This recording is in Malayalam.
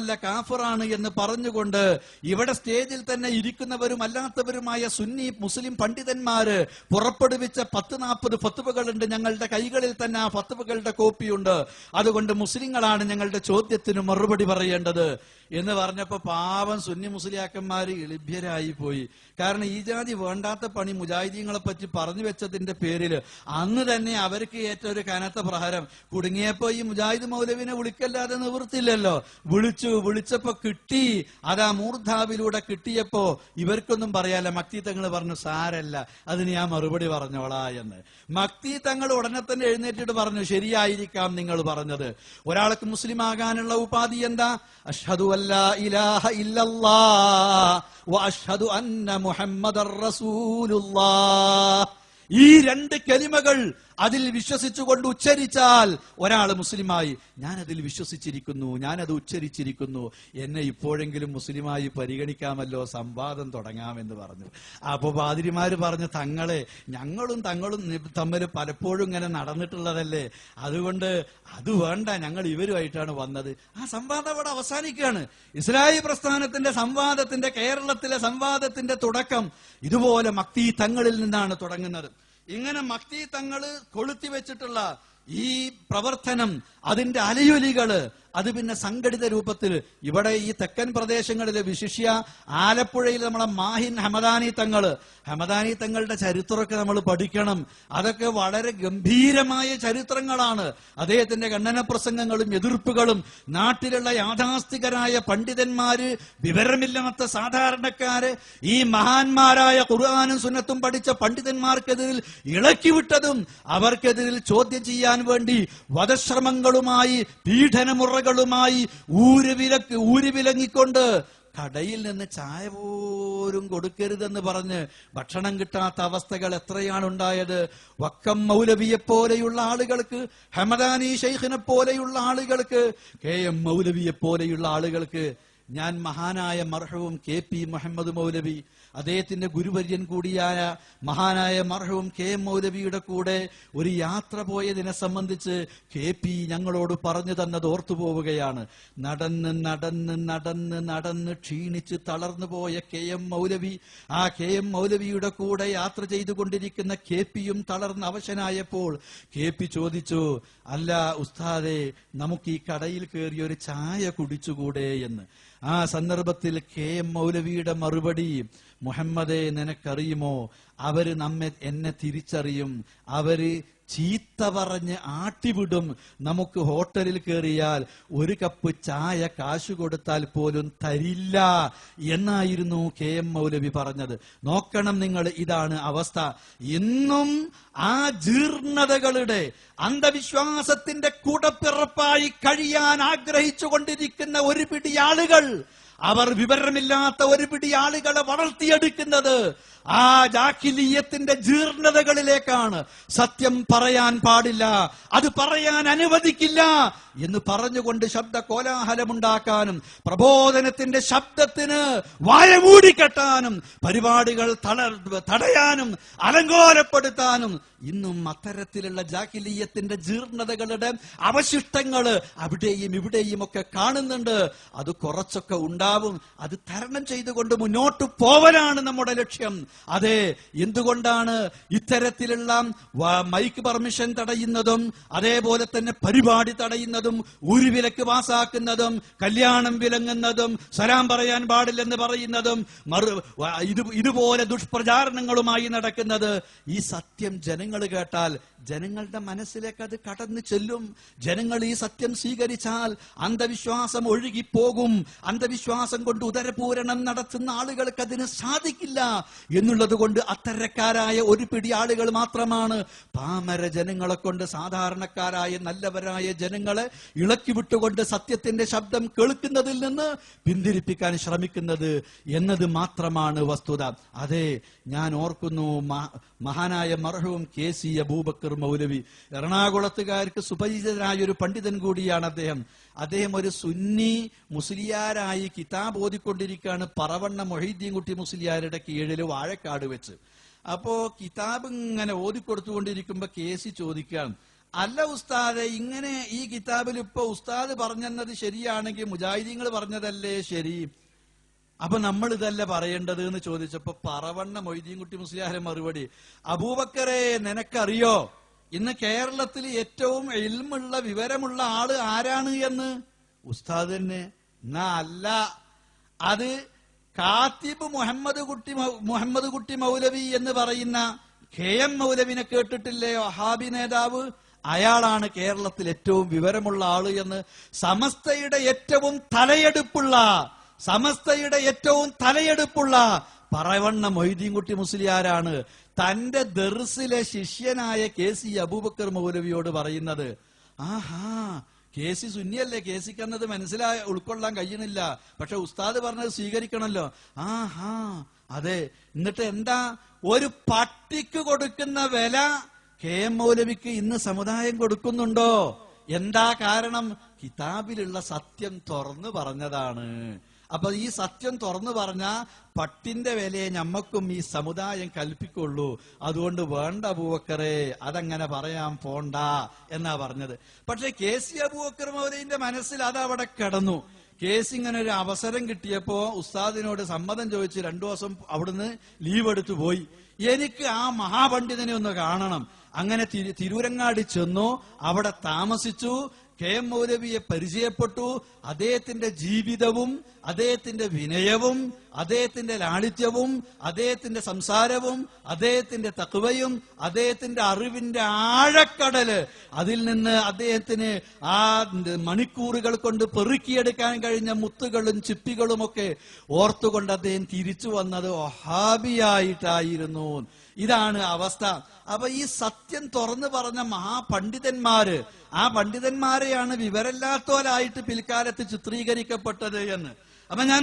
അല്ല കാഫറാണ് എന്ന് പറഞ്ഞുകൊണ്ട് ഇവിടെ സ്റ്റേജിൽ തന്നെ ഇരിക്കുന്നവരും അല്ലാത്തവരുമായ സുന്നി മുസ്ലിം പണ്ഡിതന്മാര് പുറപ്പെടുവിച്ച പത്ത് നാൽപ്പത് ഫത്തുവകളുണ്ട് ഞങ്ങളുടെ കൈകളിൽ തന്നെ ആ ഫത്തുവകളുടെ കോപ്പിയുണ്ട്. അതുകൊണ്ട് മുസ്ലിങ്ങളാണ് ഞങ്ങളുടെ ചോദ്യത്തിന് മറുപടി പറയേണ്ടത്. എന്ന് പറഞ്ഞപ്പോ പാവം സുന്നി മുസ്ലിയാക്കന്മാര് എളിഭ്യരായി പോയി. കാരണം ഈ ജാതി വേണ്ടാത്ത പണി മുജാഹിദീങ്ങളെ പറ്റി പറഞ്ഞു വെച്ചതിന്റെ പേരിൽ അന്ന് തന്നെ അവർക്ക് ഏറ്റ ഒരു കനത്ത പ്രഹരം. കുടുങ്ങിയപ്പോ ഈ മുജാഹിദ് മൗലവിനെ വിളിക്കല്ലാതെ നിവൃത്തില്ലല്ലോ വിളിച്ചു വിളിച്ചപ്പോ കിട്ടി. അതാ മൂർധാവിലൂടെ കിട്ടിയപ്പോ ഇവർക്കൊന്നും പറയാല്ല മക്തി തങ്ങൾ പറഞ്ഞു സാരല്ല അതിന് ഞാൻ മറുപടി പറഞ്ഞോളാ എന്ന്. മക്തി തങ്ങൾ ഉടനെ തന്നെ എഴുന്നേറ്റിട്ട് പറഞ്ഞു ശരിയായിരിക്കാം നിങ്ങൾ പറഞ്ഞത്. ഒരാൾക്ക് മുസ്ലിം ആകാനുള്ള ഉപാധി എന്താ? അഷ്ഹദു أن لا إله إلا الله وأشهد أن محمد رسول الله. ഈ രണ്ട് കലിമകൾ അതിൽ വിശ്വസിച്ചുകൊണ്ട് ഉച്ചരിച്ചാൽ ഒരാൾ മുസ്ലിമായി ഞാൻ അതിൽ വിശ്വസിച്ചിരിക്കുന്നു ഞാൻ അത് ഉച്ചരിച്ചിരിക്കുന്നു എന്നെ ഇപ്പോഴെങ്കിലും മുസ്ലിമായി പരിഗണിക്കാമല്ലോ സംവാദം തുടങ്ങാമെന്ന് പറഞ്ഞു. അപ്പോൾ പാതിരിമാർ പറഞ്ഞു തങ്ങളെ ഞങ്ങളും തങ്ങളും തമ്മിൽ പലപ്പോഴും ഇങ്ങനെ നടന്നിട്ടുള്ളതല്ലേ? അതുകൊണ്ട് അത് വേണ്ട ഞങ്ങൾ ഇവരുമായിട്ടാണ് വന്നത്. ആ സംവാദം അവിടെ അവസാനിക്കുകയാണ്. ഇസ്രായേൽ പ്രസ്ഥാനത്തിന്റെ സംവാദത്തിന്റെ കേരളത്തിലെ സംവാദത്തിന്റെ തുടക്കം ഇതുപോലെ മക്തി തങ്ങളിൽ നിന്നാണ് തുടങ്ങുന്നത്. ഇങ്ങനെ മക്തി തങ്ങൾ കൊളുത്തി വെച്ചിട്ടുള്ള ഈ പ്രവർത്തനം അതിന്റെ അലയൊലികൾ അത് പിന്നെ സംഘടിത രൂപത്തിൽ. ഇവിടെ ഈ തെക്കൻ പ്രദേശങ്ങളിലെ വിശിഷ്യ ആലപ്പുഴയിൽ നമ്മളെ മാഹിൻ ഹമദാനി തങ്ങൾ. ഹമദാനി തങ്ങളുടെ ചരിത്രമൊക്കെ നമ്മൾ പഠിക്കണം. അതൊക്കെ വളരെ ഗംഭീരമായ ചരിത്രങ്ങളാണ്. അദ്ദേഹത്തിന്റെ ഖണ്ഡന പ്രസംഗങ്ങളും എതിർപ്പുകളും നാട്ടിലുള്ള യാഥാസ്ഥികരായ പണ്ഡിതന്മാര് വിവരമില്ലാത്ത സാധാരണക്കാര് ഈ മഹാന്മാരായ ഖുർആാനും സുന്നത്തും പഠിച്ച പണ്ഡിതന്മാർക്കെതിരിൽ ഇളക്കിവിട്ടതും അവർക്കെതിരിൽ ചോദ്യം ചെയ്യാൻ വേണ്ടി വധശ്രമങ്ങളുമായി പീഡനമുറകളുമായി ഊരുവിലക്ക് ഊരുവിലങ്ങിക്കൊണ്ട് കടയിൽ നിന്ന് ചായ പോലും കൊടുക്കരുതെന്ന് പറഞ്ഞ് ഭക്ഷണം കിട്ടാത്ത അവസ്ഥകൾ എത്രയാണ് ഉണ്ടായത്? വക്കം മൗലവിയെ പോലെയുള്ള ആളുകൾക്ക് ഹമദാനി ഷെയ്ഖിനെ പോലെയുള്ള ആളുകൾക്ക് കെ എം മൗലവിയെ പോലെയുള്ള ആളുകൾക്ക് ഞാൻ മഹാനായ മർഹവും കെ പി മുഹമ്മദ് മൗലവി അദ്ദേഹത്തിന്റെ ഗുരുവര്യൻ കൂടിയായ മഹാനായ മർഹവും കെ എം മൗലവിയുടെ കൂടെ ഒരു യാത്ര പോയതിനെ സംബന്ധിച്ച് കെ പി ഞങ്ങളോട് പറഞ്ഞു തന്നത് ഓർത്തു പോവുകയാണ്. നടന്ന് നടന്ന് നടന്ന് നടന്ന് ക്ഷീണിച്ച് തളർന്നു പോയ കെ എം മൗലവി ആ കെ എം മൗലവിയുടെ കൂടെ യാത്ര ചെയ്തുകൊണ്ടിരിക്കുന്ന കെ പിയും തളർന്ന് അവശനായപ്പോൾ കെ പി ചോദിച്ചു അല്ല ഉസ്താദെ നമുക്ക് ഈ കടയിൽ കയറി ഒരു ചായ കുടിച്ചുകൂടെ എന്ന്? ആ സന്ദർഭത്തിൽ കെ എം മൗലവിയുടെ മറുപടി മുഹമ്മദെ നിനക്കറിയുമോ? അവർ നമ്മെ എന്നെ തിരിച്ചറിയും. അവർ ചീത്ത പറഞ്ഞ് ആട്ടിവിടും. നമുക്ക് ഹോട്ടലിൽ കയറിയാൽ ഒരു കപ്പ് ചായ കാശു കൊടുത്താൽ പോലും തരില്ല എന്നായിരുന്നു കെ എം മൗലവി പറഞ്ഞത്. നോക്കണം നിങ്ങൾ ഇതാണ് അവസ്ഥ. ഇന്നും ആ ജീർണതകളുടെ അന്ധവിശ്വാസത്തിന്റെ കൂടപ്പിറപ്പായി കഴിയാൻ ആഗ്രഹിച്ചു കൊണ്ടിരിക്കുന്ന ഒരു പിടി ആളുകൾ അവർ വിവരമില്ലാത്ത ഒരു പിടി ആളുകളെ വളർത്തിയെടുക്കുന്നത് ആ ജാഹിലീയത്തിന്റെ ജീർണതകളിലേക്കാണ് സത്യം പറയാൻ പാടില്ല. അത് പറയാൻ അനുവദിക്കില്ല എന്ന് പറഞ്ഞുകൊണ്ട് ശബ്ദ കോലാഹലമുണ്ടാക്കാനും പ്രബോധനത്തിന്റെ ശബ്ദത്തിന് വായ മൂടിക്കെട്ടാനും പരിപാടികൾ തടയാനും അലങ്കോലപ്പെടുത്താനും ഇന്നും അത്തരത്തിലുള്ള ജാഹിലീയത്തിന്റെ ജീർണതകളുടെ അവശിഷ്ടങ്ങൾ അവിടെയും ഇവിടെയും ഒക്കെ കാണുന്നുണ്ട്. അത് കുറച്ചൊക്കെ ഉണ്ടാവും. അത് തരണം ചെയ്തുകൊണ്ട് മുന്നോട്ട് പോവലാണ് നമ്മുടെ ലക്ഷ്യം. അതെ എന്തുകൊണ്ടാണ് ഇത്തരത്തിലുള്ള മൈക്ക് പെർമിഷൻ തടയുന്നതും അതേപോലെ തന്നെ പരിപാടി തടയുന്നതും ഒരു വിലക്ക് പാസാക്കുന്നതും കല്യാണം വിലങ്ങുന്നതും സലാം പറയാൻ പാടില്ലെന്ന് പറയുന്നതും ഇത് ഇതുപോലെ ദുഷ്പ്രചാരണങ്ങളുമായി നടക്കുന്നത്. ഈ സത്യം ജനങ്ങൾ കേട്ടാൽ ജനങ്ങളുടെ മനസ്സിലേക്ക് അത് കടന്നു ചെല്ലും. ജനങ്ങൾ ഈ സത്യം സ്വീകരിച്ചാൽ അന്ധവിശ്വാസം ഒഴുകിപ്പോകും. അന്ധവിശ്വാസം കൊണ്ട് ഉദരപൂരണം നടത്തുന്ന ആളുകൾക്ക് അതിന് സാധിക്കില്ല എന്നുള്ളത് കൊണ്ട് അത്തരക്കാരായ ഒരു പിടി ആളുകൾ മാത്രമാണ്. പാമര ജനങ്ങളെ കൊണ്ട് സാധാരണക്കാരായ നല്ലവരായ ജനങ്ങളെ ഇളക്കി വിട്ടുകൊണ്ട് സത്യത്തിന്റെ ശബ്ദം കേൾക്കുന്നതിൽ നിന്ന് പിന്തിരിപ്പിക്കാൻ ശ്രമിക്കുന്നത് എന്നത് മാത്രമാണ് വസ്തുത. അതെ ഞാൻ ഓർക്കുന്നു മഹാനായ മർഹവും കെ സി അബൂബക്കർ മൗലവി എറണാകുളത്തുകാർക്ക് സുപരിചിതനായ ഒരു പണ്ഡിതൻ കൂടിയാണ് അദ്ദേഹം. അദ്ദേഹം ഒരു സുന്നി മുസ്ലിയാരായി കിതാബ് ഓതിക്കൊണ്ടിരിക്കുകയാണ്. പറവണ്ണ മൊഹീദ്ദീൻ കുട്ടി മുസ്ലിയാരുടെ കീഴിൽ വാഴക്കാട് വെച്ച്. അപ്പോ കിതാബ് ഇങ്ങനെ ഓതിക്കൊടുത്തുകൊണ്ടിരിക്കുമ്പോ കെ സി ചോദിക്കുകയാണ് അല്ല ഉസ്താദെ ഇങ്ങനെ ഈ കിതാബിൽ ഇപ്പൊ ഉസ്താദ് പറഞ്ഞത് ശരിയാണെങ്കിൽ മുജാഹിദീങ്ങൾ പറഞ്ഞതല്ലേ ശരി? അപ്പൊ നമ്മൾ ഇതല്ല പറയേണ്ടത് എന്ന് ചോദിച്ചപ്പോ പറവണ്ണ മൊയ്തീൻകുട്ടി മുസ്ലിയാരെ മറുപടി. അബൂബക്കറെ നിനക്കറിയോ? ഇന്ന് കേരളത്തിൽ ഏറ്റവും എൽമുള്ള വിവരമുള്ള ആൾ ആരാണ് എന്ന്? ഉസ്താദ് തന്നെ. എന്നാ അല്ല. അത് കാത്തിബ് മുഹമ്മദ് കുട്ടി മുഹമ്മദ് കുട്ടി മൗലവി എന്ന് പറയുന്ന കെ എം മൗലവിനെ കേട്ടിട്ടില്ലേ? വഹാബി നേതാവ്. അയാളാണ് കേരളത്തിൽ ഏറ്റവും വിവരമുള്ള ആൾ എന്ന്. സമസ്തയുടെ ഏറ്റവും തലയെടുപ്പുള്ള സമസ്തയുടെ ഏറ്റവും തലയെടുപ്പുള്ള പറവണ്ണ മൊയ്തീൻകുട്ടി മുസ്ലിയാരാണ് തന്റെ ദർസിലെ ശിഷ്യനായ കെ സി അബൂബക്കർ മൗലവിയോട് പറയുന്നത് ആഹാ കെ സി സുന്നിയല്ലേ? കെ സിക്ക് എന്നത് മനസ്സിലായ ഉൾക്കൊള്ളാൻ കഴിയുന്നില്ല. പക്ഷെ ഉസ്താദ് പറഞ്ഞത് സ്വീകരിക്കണല്ലോ. ആഹാ അതെ. എന്നിട്ട് എന്താ? ഒരു പട്ടിക്ക് കൊടുക്കുന്ന വില കെ എം മൗലവിക്ക് ഇന്ന് സമുദായം കൊടുക്കുന്നുണ്ടോ? എന്താ കാരണം? കിതാബിലുള്ള സത്യം തുറന്നു പറഞ്ഞതാണ്. അപ്പൊ ഈ സത്യം തുറന്നു പറഞ്ഞ പട്ടിന്റെ വിലയെ ഞമ്മക്കും ഈ സമുദായം കൽപ്പിക്കുള്ളൂ. അതുകൊണ്ട് വേണ്ട അബൂബക്കറെ അതങ്ങനെ പറയാൻ പോണ്ട എന്നാ പറഞ്ഞത്. പക്ഷെ കെ സി അബൂബക്കർ മൗലീന്റെ മനസ്സിൽ അത് അവിടെ കിടന്നു കേസ് ഇങ്ങനെ ഒരു അവസരം കിട്ടിയപ്പോ ഉസ്താദിനോട് സമ്മതം ചോദിച്ച് രണ്ടു ദിവസം അവിടുന്ന് ലീവ് എടുത്തു പോയി. എനിക്ക് ആ മഹാപണ്ഡിതനെ ഒന്ന് കാണണം. അങ്ങനെ തിരു- തിരൂരങ്ങാടി ചെന്നു. അവിടെ താമസിച്ചു. കെ എം മൗലവിയെ പരിചയപ്പെട്ടു. അദ്ദേഹത്തിന്റെ ജീവിതവും അദ്ദേഹത്തിന്റെ വിനയവും അദ്ദേഹത്തിന്റെ ലാളിത്യവും അദ്ദേഹത്തിന്റെ സംസാരവും അദ്ദേഹത്തിന്റെ തക്കുവയും അദ്ദേഹത്തിന്റെ അറിവിന്റെ ആഴക്കടൽ അതിൽ നിന്ന് അദ്ദേഹത്തിന് ആ മണിക്കൂറുകൾ കൊണ്ട് പെറുക്കിയെടുക്കാൻ കഴിഞ്ഞ മുത്തുകളും ചിപ്പികളും ഒക്കെ ഓർത്തുകൊണ്ട് അദ്ദേഹം തിരിച്ചു വന്നത് ഒഹാബിയായിട്ടായിരുന്നു ഇതാണ് അവസ്ഥ. അപ്പൊ ഈ സത്യം തുറന്നു പറഞ്ഞ മഹാപണ്ഡിതന്മാര് ആ പണ്ഡിതന്മാരെയാണ് വിവരല്ലാത്തോലായിട്ട് പിൽക്കാലത്ത് ചിത്രീകരിക്കപ്പെട്ടത് എന്ന്. അപ്പൊ ഞാൻ